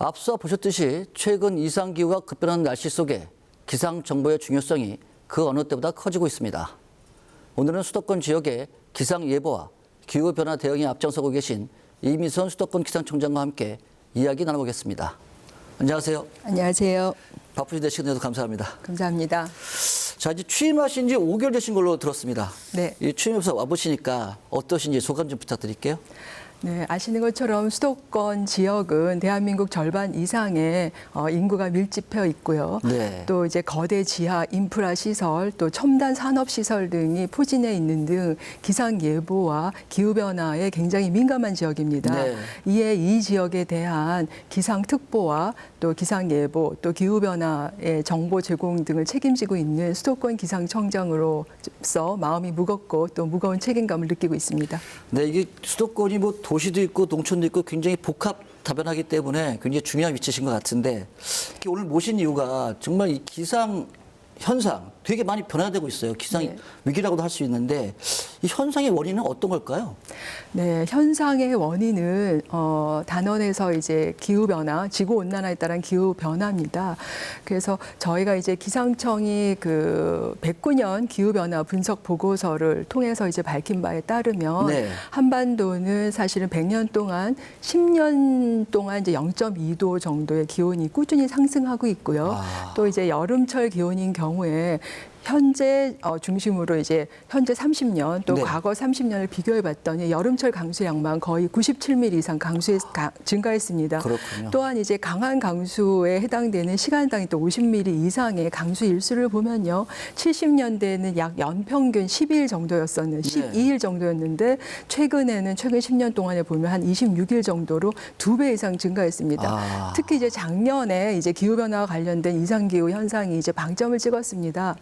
앞서 보셨듯이 최근 이상기후가 급변하는 날씨 속에 기상 정보의 중요성이 그 어느 때보다 커지고 있습니다. 오늘은 수도권 지역의 기상 예보와 기후 변화 대응에 앞장서고 계신 이미선 수도권 기상청장과 함께 이야기 나눠보겠습니다. 안녕하세요. 안녕하세요. 바쁘신 데 시간 내서 감사합니다. 감사합니다. 자, 이제 취임하신 지 5개월 되신 걸로 들었습니다. 네. 이 취임해서 와보시니까 어떠신지 소감 좀 부탁드릴게요. 네, 아시는 것처럼 수도권 지역은 대한민국 절반 이상의 어, 인구가 밀집해 있고요. 네. 또 이제 거대 지하 인프라 시설, 또 첨단 산업 시설 등이 포진해 있는 등 기상 예보와 기후 변화에 굉장히 민감한 지역입니다. 네. 이에 이 지역에 대한 기상 특보와 또 기상 예보, 또 기후 변화의 정보 제공 등을 책임지고 있는 수도권 기상청장으로서 마음이 무겁고 또 무거운 책임감을 느끼고 있습니다. 네, 이게 수도권이 뭐 도시도 있고 농촌도 있고 굉장히 복합 다변하기 때문에 굉장히 중요한 위치신 것 같은데 이렇게 오늘 모신 이유가 정말 이 기상 현상 되게 많이 변화되고 있어요. 기상 네. 위기라고도 할 수 있는데 이 현상의 원인은 어떤 걸까요? 네, 현상의 원인은 어, 단원에서 이제 기후 변화, 지구 온난화에 따른 기후 변화입니다. 그래서 저희가 이제 기상청이 그 109년 기후 변화 분석 보고서를 통해서 이제 밝힌 바에 따르면 네. 한반도는 사실은 100년 동안 10년 동안 이제 0.2도 정도의 기온이 꾸준히 상승하고 있고요. 아. 또 이제 여름철 기온인 경우에 현재 어, 중심으로 이제 현재 30년 또 네. 과거 30년을 비교해 봤더니 여름철 강수량만 거의 97mm 이상 강수에 가- 증가했습니다. 그렇군요. 또한 이제 강한 강수에 해당되는 시간당이 또 50mm 이상의 강수 일수를 보면요. 70년대에는 약 연평균 12일 정도였었는 네. 12일 정도였는데 최근에는 최근 10년 동안에 보면 한 26일 정도로 두 배 이상 증가했습니다. 아. 특히 이제 작년에 이제 기후 변화와 관련된 이상 기후 현상이 이제 방점을 찍었습니다.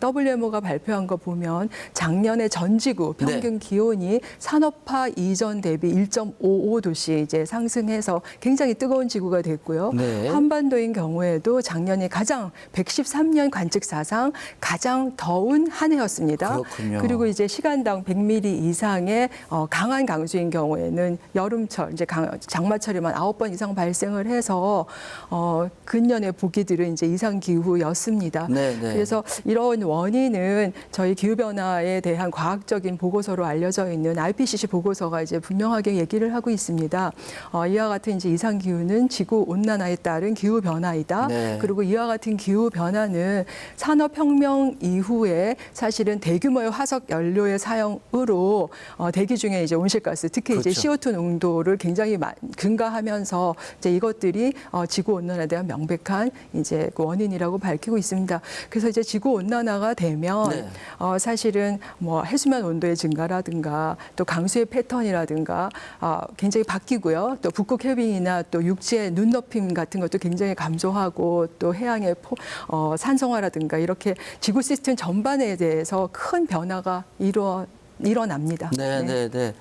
WMO가 발표한 거 보면 작년에 전 지구 네. 평균 기온이 산업화 이전 대비 1.55도씩 이제 상승해서 굉장히 뜨거운 지구가 됐고요. 네. 한반도인 경우에도 작년이 가장 113년 관측 사상 가장 더운 한 해였습니다. 그렇군요. 그리고 이제 시간당 100mm 이상의 어, 강한 강수인 경우에는 여름철 이제 강- 장마철에만 아홉 번 이상 발생을 해서 어, 근년의 보기들은 이제 이상 기후였습니다. 네, 네. 그래서 이런 원인은 저희 기후 변화에 대한 과학적인 보고서로 알려져 있는 IPCC 보고서가 이제 분명하게 얘기를 하고 있습니다. 어, 이와 같은 이제 이상 기후는 지구 온난화에 따른 기후 변화이다. 네. 그리고 이와 같은 기후 변화는 산업 혁명 이후에 사실은 대규모의 화석 연료의 사용으로 어, 대기 중에 이제 온실가스, 특히 이제 그렇죠. CO2 농도를 굉장히 마- 증가하면서 이제 이것들이 어, 지구 온난화에 대한 명백한 이제 그 원인이라고 밝히고 있습니다. 그래서 이제 지구 온난화 가 되면 네. 어, 사실은 뭐 해수면 온도의 증가라든가 또 강수의 패턴이라든가 어, 굉장히 바뀌고요. 또 북극 해빙이나 또 육지의 눈높임 같은 것도 굉장히 감소하고 또 해양의 포, 어, 산성화라든가 이렇게 지구 시스템 전반에 대해서 큰 변화가 이루어 일어납니다. 네, 네, 네.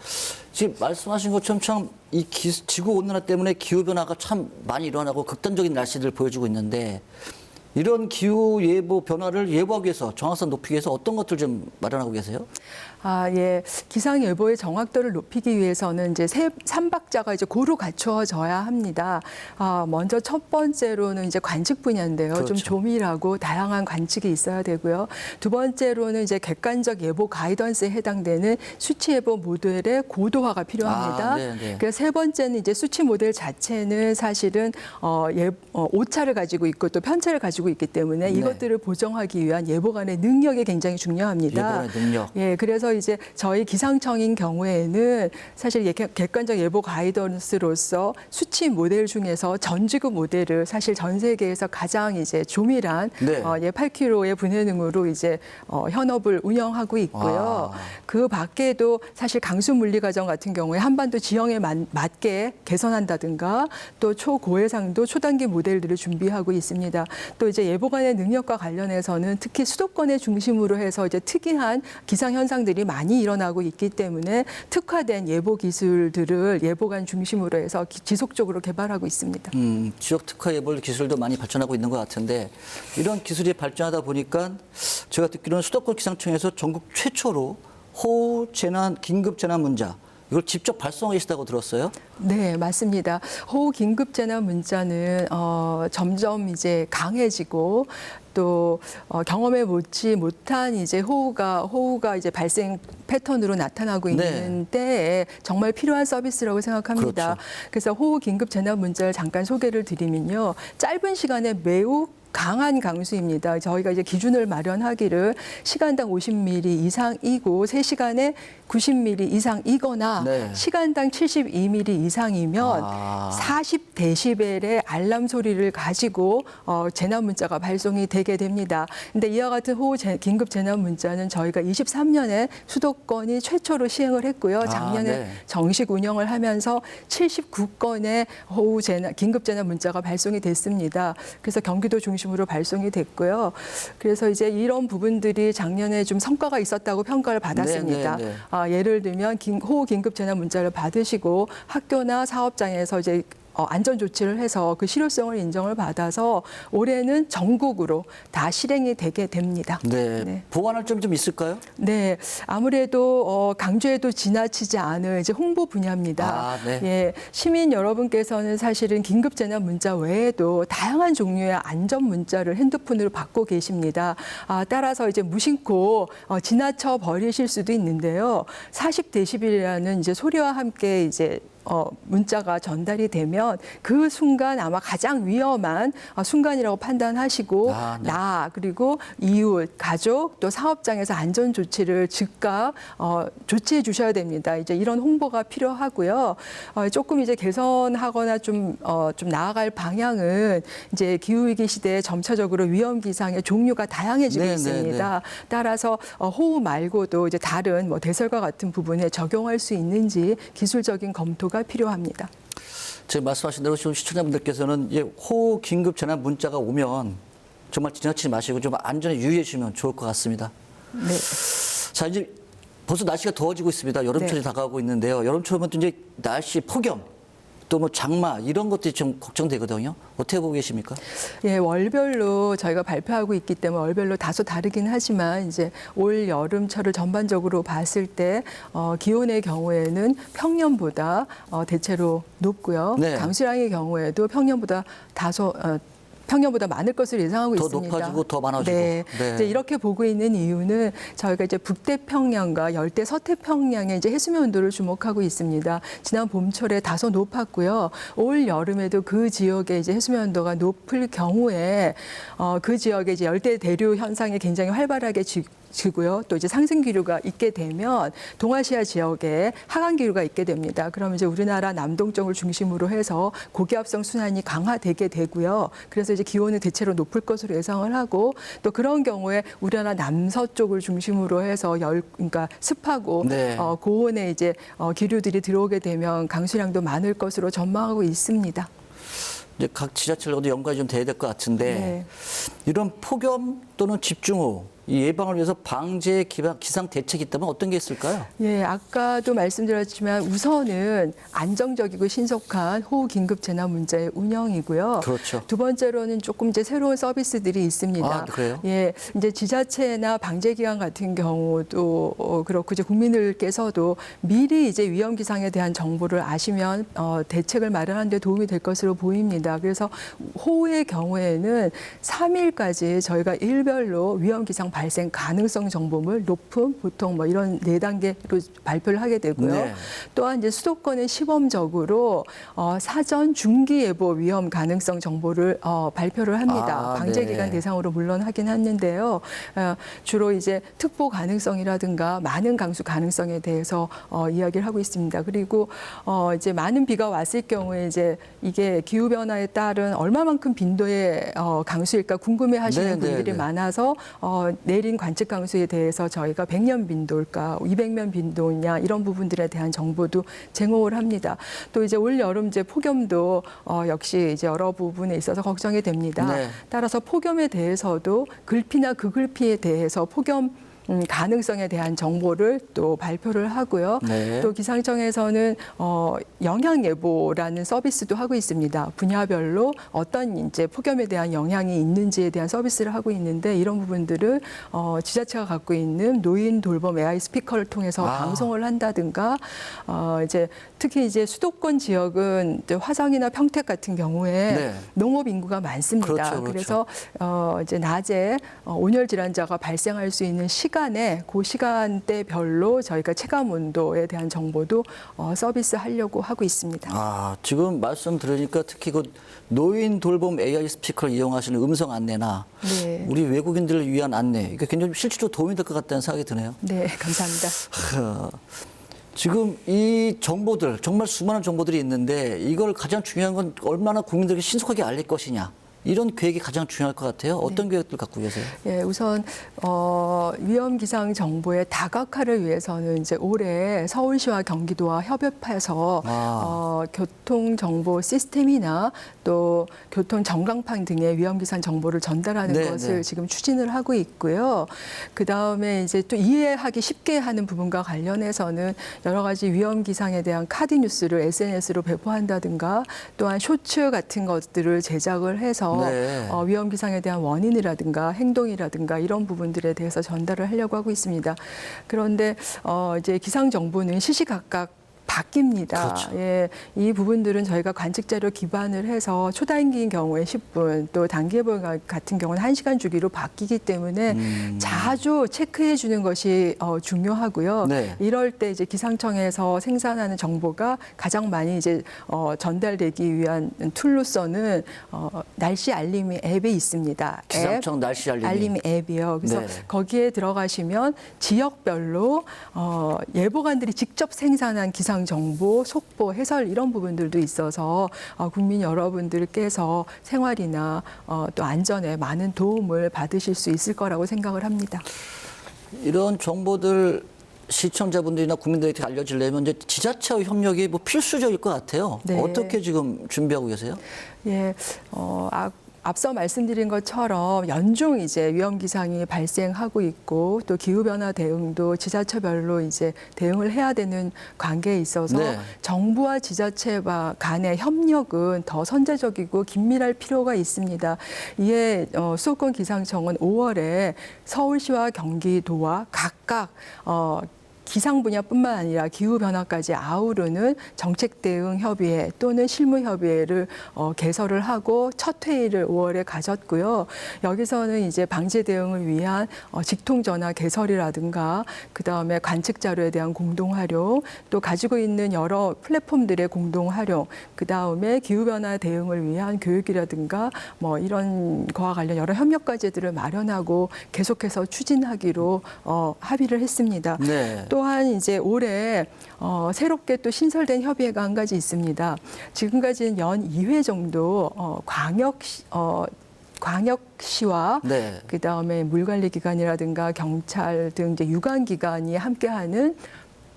지금 말씀하신 것처럼 참 이 지구 온난화 때문에 기후 변화가 참 많이 일어나고 극단적인 날씨를 보여주고 있는데 이런 기후 예보 변화를 예보하기 위해서 정확성 높이기 위해서 어떤 것들 좀 마련하고 계세요? 아, 예. 기상 예보의 정확도를 높이기 위해서는 이제 세, 삼박자가 이제 고루 갖추어져야 합니다. 아, 먼저 첫 번째로는 이제 관측 분야인데요. 좀 그렇죠. 조밀하고 다양한 관측이 있어야 되고요. 두 번째로는 이제 객관적 예보 가이던스에 해당되는 수치 예보 모델의 고도화가 필요합니다. 아, 네, 네. 그래서 세 번째는 이제 수치 모델 자체는 사실은 어, 예, 어, 오차를 가지고 있고 또 편차를 가지고 있기 때문에 네. 이것들을 보정하기 위한 예보관의 능력이 굉장히 중요합니다. 예보관의 능력. 예, 그래서 이제 저희 기상청인 경우에는 사실 예, 객- 객관적 예보 가이던스로서 수치 모델 중에서 전지구 모델을 사실 전 세계에서 가장 이제 조밀한 네. 어, 예, 8km의 분해능으로 이제 어, 현업을 운영하고 있고요. 아. 그 밖에도 사실 강수 물리 과정 같은 경우에 한반도 지형에 맞, 맞게 개선한다든가 또 초고해상도 초단기 모델들을 준비하고 있습니다. 또 이제 예보관의 능력과 관련해서는 특히 수도권의 중심으로 해서 이제 특이한 기상 현상들이 많이 일어나고 있기 때문에 특화된 예보 기술들을 예보관 중심으로 해서 기- 지속적으로 개발하고 있습니다. 음, 지역 특화 예보 기술도 많이 발전하고 있는 것 같은데 이런 기술이 발전하다 보니까 제가 듣기로는 수도권 기상청에서 전국 최초로 호우 재난 긴급 재난 문자 이걸 직접 발송하고 계시다고 들었어요? 네, 맞습니다. 호우 긴급 재난 문자는 어, 점점 이제 강해지고 또 어, 경험해 보지 못한 이제 호우가 호우가 이제 발생 패턴으로 나타나고 있는 때에 정말 필요한 서비스라고 생각합니다. 그렇죠. 그래서 호우 긴급 재난 문자를 잠깐 소개를 드리면요. 짧은 시간에 매우 강한 강수입니다. 저희가 이제 기준을 마련하기를 시간당 50mm 이상이고 3시간에 90mm 이상이거나 네. 시간당 72mm 이상이면 아. 40데시벨의 알람 소리를 가지고 어, 재난 문자가 발송이 되게 됩니다. 근데 이와 같은 호우 재- 긴급 재난 문자는 저희가 23년에 수도권이 최초로 시행을 했고요. 아, 작년에 네. 정식 운영을 하면서 79건의 호우 재난 긴급 재난 문자가 발송이 됐습니다. 그래서 경기도 중심 으로 발송이 됐고요. 그래서 이제 이런 부분들이 작년에 좀 성과가 있었다고 평가를 받았습니다. 네, 네, 네. 아, 예를 들면 긴- 호우 긴급 재난 문자를 받으시고 학교나 사업장에서 이제 어, 안전 조치를 해서 그 실효성을 인정을 받아서 올해는 전국으로 다 실행이 되게 됩니다. 네. 네. 보완할 점 좀 있을까요? 네, 아무래도 어, 강조해도 지나치지 않은 이제 홍보 분야입니다. 아, 네. 예, 시민 여러분께서는 사실은 긴급 재난 문자 외에도 다양한 종류의 안전 문자를 핸드폰으로 받고 계십니다. 아, 따라서 이제 무심코 어, 지나쳐 버리실 수도 있는데요. 40 데시벨이라는 이제 소리와 함께 이제 어, 문자가 전달이 되면 그 순간 아마 가장 위험한 어, 순간이라고 판단하시고 아, 네. 나 그리고 이웃, 가족 또 사업장에서 안전 조치를 즉각 어, 조치해 주셔야 됩니다. 이제 이런 홍보가 필요하고요. 어, 조금 이제 개선하거나 좀, 어, 좀 나아갈 방향은 이제 기후 위기 시대에 점차적으로 위험 기상의 종류가 다양해지고 네, 네, 있습니다. 따라서 어, 호우 말고도 이제 다른 뭐 대설과 같은 부분에 적용할 수 있는지 기술적인 검토 가 필요합니다. 지금 말씀하신 대로 지금 시청자분들께서는 이제 호우 긴급 재난 문자가 오면 정말 지나치지 마시고 좀 안전에 유의해 주시면 좋을 것 같습니다. 네. 자 이제 벌써 날씨가 더워지고 있습니다. 여름철이 네. 다가오고 있는데요. 여름철이면 또 이제 날씨 폭염 또 뭐 장마 이런 것들이 좀 걱정되거든요. 어떻게 보고 계십니까? 예, 월별로 저희가 발표하고 있기 때문에 월별로 다소 다르긴 하지만 이제 올 여름철을 전반적으로 봤을 때 어, 기온의 경우에는 평년보다 어, 대체로 높고요. 네. 강수량의 경우에도 평년보다 다소 어, 평년보다 많을 것으로 예상하고 더 있습니다. 높아지고 더 많아지고. 네. 네. 이제 이렇게 보고 있는 이유는 저희가 이제 북태평양과 열대 서태평양의 이제 해수면 온도를 주목하고 있습니다. 지난 봄철에 다소 높았고요. 올 여름에도 그 지역의 이제 해수면 온도가 높을 경우에 어, 그 지역의 이제 열대 대류 현상이 굉장히 활발하게 지, 지고요. 또 이제 상승 기류가 있게 되면 동아시아 지역에 하강 기류가 있게 됩니다. 그러면 이제 우리나라 남동 쪽을 중심으로 해서 고기압성 순환이 강화되게 되고요. 그래서 이제 기온은 대체로 높을 것으로 예상을 하고 또 그런 경우에 우리나라 남서쪽을 중심으로 해서 열 그러니까 습하고 네. 어, 고온의 이제 어, 기류들이 들어오게 되면 강수량도 많을 것으로 전망하고 있습니다. 이제 각 지자체로도 연관이 좀 돼야 될 것 같은데 네. 이런 폭염 또는 집중호 이 예방을 위해서 방제 기상, 기상 대책이 있다면 어떤 게 있을까요? 예, 아까도 말씀드렸지만 우선은 안정적이고 신속한 호우 긴급 재난 문자의 운영이고요. 그렇죠. 두 번째로는 조금 이제 새로운 서비스들이 있습니다. 아, 그래요? 예, 이제 지자체나 방제 기관 같은 경우도 어, 그렇고 이제 국민들께서도 미리 이제 위험 기상에 대한 정보를 아시면 어, 대책을 마련하는 데 도움이 될 것으로 보입니다. 그래서 호우의 경우에는 3일까지 저희가 일별로 위험 기상 발생 가능성 정보물 높음, 보통 뭐 이런 네 단계로 발표를 하게 되고요. 네. 또한 이제 수도권의 시범적으로 어, 사전 중기 예보 위험 가능성 정보를 어, 발표를 합니다. 아, 방제 기간 네. 대상으로 물론 하긴 했는데요. 어, 주로 이제 특보 가능성이라든가 많은 강수 가능성에 대해서 어, 이야기를 하고 있습니다. 그리고 어, 이제 많은 비가 왔을 경우에 이제 이게 기후 변화에 따른 얼마만큼 빈도의 어, 강수일까 궁금해하시는 네, 네, 분들이 네. 많아서 어, 내린 관측 강수에 대해서 저희가 100년 빈도일까, 200년 빈도냐 이런 부분들에 대한 정보도 제공을 합니다. 또 이제 올 여름 이제 폭염도 어, 역시 이제 여러 부분에 있어서 걱정이 됩니다. 네. 따라서 폭염에 대해서도 글피나 극글피에 대해서 폭염 음, 가능성에 대한 정보를 또 발표를 하고요. 네. 또 기상청에서는 어, 영향 예보라는 서비스도 하고 있습니다. 분야별로 어떤 이제 폭염에 대한 영향이 있는지에 대한 서비스를 하고 있는데 이런 부분들을 어, 지자체가 갖고 있는 노인 돌봄 AI 스피커를 통해서 아. 방송을 한다든가 어, 이제 특히 이제 수도권 지역은 이제 화성이나 평택 같은 경우에 네. 농업 인구가 많습니다. 그렇죠, 그렇죠. 래서 어, 이제 낮에 어, 온열 질환자가 발생할 수 있는 시간 에 그 시간대별로 저희가 체감 온도에 대한 정보도 어, 서비스하려고 하고 있습니다. 아, 지금 말씀 들으니까 특히 그 노인 돌봄 AI 스피커를 이용하시는 음성 안내나 네. 우리 외국인들을 위한 안내, 이게 굉장히 실질적으로 도움이 될 것 같다는 생각이 드네요. 네, 감사합니다. 하, 지금 이 정보들, 정말 수많은 정보들이 있는데 이걸 가장 중요한 건 얼마나 국민들에게 신속하게 알릴 것이냐. 이런 계획이 가장 중요할 것 같아요. 어떤 계획들 갖고 계세요? 예, 우선 어, 위험 기상 정보의 다각화를 위해서는 이제 올해 서울시와 경기도와 협업해서 아. 어, 교통 정보 시스템이나 또 교통 전광판 등의 위험 기상 정보를 전달하는 네, 것을 네. 지금 추진을 하고 있고요. 그 다음에 이제 또 이해하기 쉽게 하는 부분과 관련해서는 여러 가지 위험 기상에 대한 카드 뉴스를 SNS로 배포한다든가 또한 쇼츠 같은 것들을 제작을 해서 네. 어, 위험 기상에 대한 원인이라든가 행동이라든가 이런 부분들에 대해서 전달을 하려고 하고 있습니다. 그런데 어, 이제 기상 정보는 시시각각 바뀝니다. 그렇죠. 예, 이 부분들은 저희가 관측 자료 기반을 해서 초단기인 경우에 10분, 또 단기 예보 같은 경우는 1시간 주기로 바뀌기 때문에 음. 자주 체크해 주는 것이 어, 중요하고요. 네. 이럴 때 이제 기상청에서 생산하는 정보가 가장 많이 이제 어, 전달되기 위한 툴로서는 어, 날씨 알림이 앱에 있습니다. 기상청 날씨 알림이. 알림이 앱이요. 그래서 네. 거기에 들어가시면 지역별로 어, 예보관들이 직접 생산한 기상 정보, 속보, 해설 이런 부분들도 있어서 어, 국민 여러분들께서 생활이나 어, 또 안전에 많은 도움을 받으실 수 있을 거라고 생각을 합니다. 이런 정보들 시청자분들이나 국민들에게 알려지려면 이제 지자체와 협력이 뭐 필수적일 것 같아요. 네. 어떻게 지금 준비하고 계세요? 예, 어, 아, 앞서 말씀드린 것처럼 연중 이제 위험 기상이 발생하고 있고 또 기후 변화 대응도 지자체별로 이제 대응을 해야 되는 관계에 있어서 네. 정부와 지자체와 간의 협력은 더 선제적이고 긴밀할 필요가 있습니다. 이에 어, 수도권 기상청은 5월에 서울시와 경기도와 각각 어, 기상 분야뿐만 아니라 기후 변화까지 아우르는 정책 대응 협의회 또는 실무 협의회를 어, 개설을 하고 첫 회의를 5월에 가졌고요. 여기서는 이제 방제 대응을 위한 어, 직통 전화 개설이라든가 그 다음에 관측 자료에 대한 공동 활용 또 가지고 있는 여러 플랫폼들의 공동 활용 그 다음에 기후 변화 대응을 위한 교육이라든가 뭐 이런 거와 관련 여러 협력 과제들을 마련하고 계속해서 추진하기로 어, 합의를 했습니다. 네. 또한 이제 올해 어, 새롭게 또 신설된 협의회가 한 가지 있습니다. 지금까지는 연 2회 정도 어, 광역 어, 광역시와 네. 그 다음에 물관리기관이라든가 경찰 등 이제 유관기관이 함께하는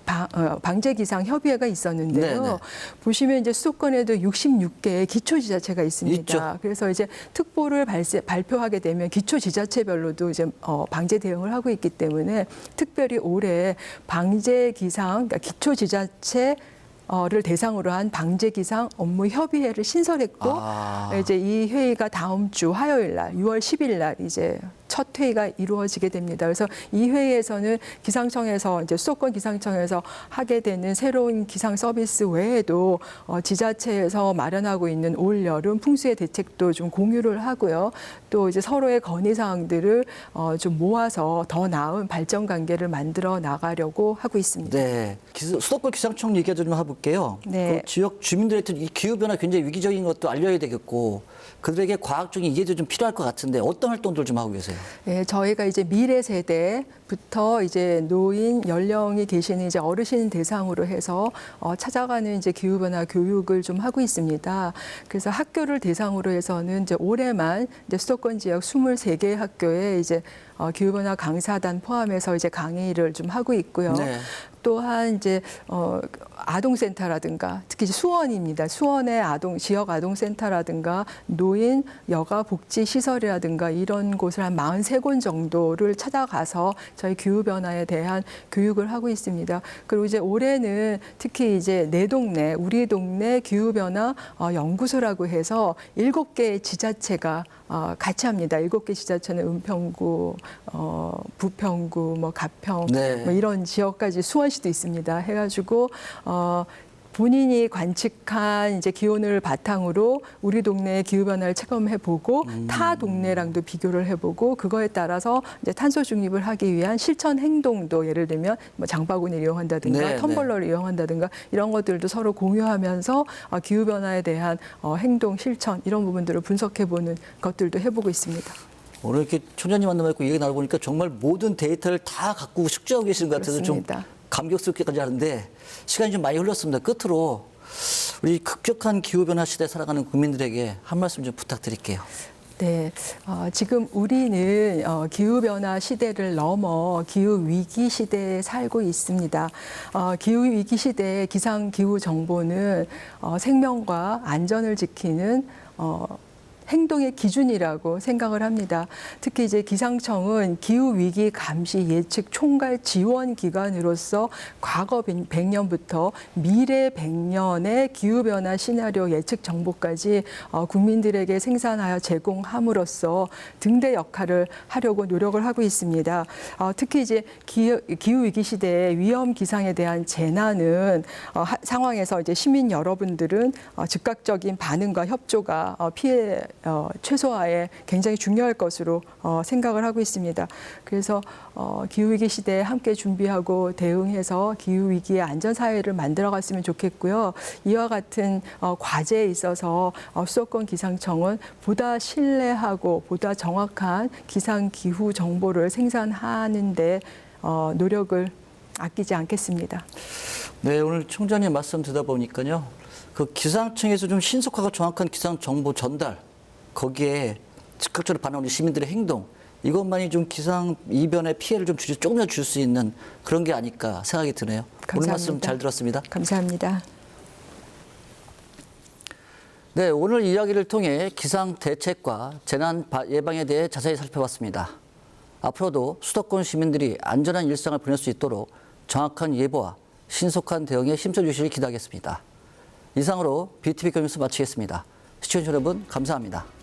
방, 어, 방제 기상 협의회가 있었는데요. 네, 네. 보시면 이제 수도권에도 66개의 기초 지자체가 있습니다. 있죠. 그래서 이제 특보를 발세, 발표하게 되면 기초 지자체별로도 이제 어, 방제 대응을 하고 있기 때문에 특별히 올해 방제 기상, 그러니까 기초 지자체 를 대상으로 한 방제 기상 업무 협의회를 신설했고 아. 이제 이 회의가 다음 주 화요일 날 6월 10일 날 이제 첫 회의가 이루어지게 됩니다. 그래서 이 회의에서는 기상청에서 이제 수도권 기상청에서 하게 되는 새로운 기상 서비스 외에도 어, 지자체에서 마련하고 있는 올 여름 풍수의 대책도 좀 공유를 하고요. 또 이제 서로의 건의 사항들을 어, 좀 모아서 더 나은 발전 관계를 만들어 나가려고 하고 있습니다. 네. 기수- 수도권 기상청 얘기도 좀 해볼게요. 네. 그 지역 주민들한테 이 기후 변화 굉장히 위기적인 것도 알려야 되겠고 그들에게 과학적인 이해도 좀 필요할 것 같은데 어떤 활동들 좀 하고 계세요? 예, 저희가 이제 미래 세대부터 이제 노인 연령이 계시는 이제 어르신 대상으로 해서 어, 찾아가는 이제 기후 변화 교육을 좀 하고 있습니다. 그래서 학교를 대상으로 해서는 이제 올해만 이제 수도권 지역 23개 학교에 이제 어, 기후변화 강사단 포함해서 이제 강의를 좀 하고 있고요. 네. 또한 이제 어 아동센터라든가 특히 수원입니다. 수원의 아동 지역 아동센터라든가 노인 여가 복지 시설이라든가 이런 곳을 한 43곳 정도를 찾아가서 저희 기후 변화에 대한 교육을 하고 있습니다. 그리고 이제 올해는 특히 이제 내 동네 우리 동네 기후 변화 어, 연구소라고 해서 일곱 개의 지자체가 어, 같이 합니다. 일곱 개 지자체는 은평구, 어, 부평구, 뭐 가평, 네. 뭐 이런 지역까지 수원시도 있습니다. 해가지고 어, 본인이 관측한 이제 기온을 바탕으로 우리 동네의 기후 변화를 체감해 보고 음. 타 동네랑도 비교를 해 보고 그거에 따라서 이제 탄소 중립을 하기 위한 실천 행동도 예를 들면 뭐 장바구니를 이용한다든가 네, 텀블러를 이용한다든가 이런 것들도 서로 공유하면서 어, 기후 변화에 대한 어, 행동 실천 이런 부분들을 분석해 보는 것들도 해 보고 있습니다. 오늘 이렇게 총장님 만나뵙고 얘기 나눠보니까 정말 모든 데이터를 다 갖고 숙지하고 계시는 것 같아서 그렇습니다. 좀 감격스럽게까지 하는데 시간이 좀 많이 흘렀습니다. 끝으로 우리 급격한 기후변화 시대에 살아가는 국민들에게 한 말씀 좀 부탁드릴게요. 네, 어, 지금 우리는 어, 기후 변화 시대를 넘어 기후 위기 시대에 살고 있습니다. 어, 기후 위기 시대의 기상 기후 정보는 어, 생명과 안전을 지키는 어, 행동의 기준이라고 생각을 합니다. 특히 이제 기상청은 기후 위기 감시 예측 총괄 지원 기관으로서 과거 100년부터 미래 100년의 기후 변화 시나리오 예측 정보까지 어, 국민들에게 생산하여 제공함으로써 등대 역할을 하려고 노력을 하고 있습니다. 어, 특히 이제 기후, 위기 시대의 위험 기상에 대한 재난은 어, 하- 상황에서 이제 시민 여러분들은 어, 즉각적인 반응과 협조가 어, 피해 어, 최소화에 굉장히 중요할 것으로 어, 생각을 하고 있습니다. 그래서 어, 기후 위기 시대에 함께 준비하고 대응해서 기후 위기의 안전 사회를 만들어 갔으면 좋겠고요. 이와 같은 어, 과제에 있어서 어, 수도권 기상청은 보다 신뢰하고 보다 정확한 기상 기후 정보를 생산하는데 어, 노력을 아끼지 않겠습니다. 네, 오늘 총장님 말씀 듣다 보니까요. 그 기상청에서 좀 신속하고 정확한 기상 정보 전달, 거기에 즉각적으로 반응하는 시민들의 행동, 이것만이 좀 기상 이변의 피해를 좀 줄- 조금이라도 줄 수 있는 그런 게 아닐까 생각이 드네요. 오늘 말씀 감사합니다. 잘 들었습니다. 감사합니다. 네, 오늘 이야기를 통해 기상 대책과 재난 바- 예방에 대해 자세히 살펴봤습니다. 앞으로도 수도권 시민들이 안전한 일상을 보낼 수 있도록 정확한 예보와 신속한 대응에 힘써 주시길 기대하겠습니다. 이상으로 BTV 교뉴스 마치겠습니다. 시청자 여러분 감사합니다.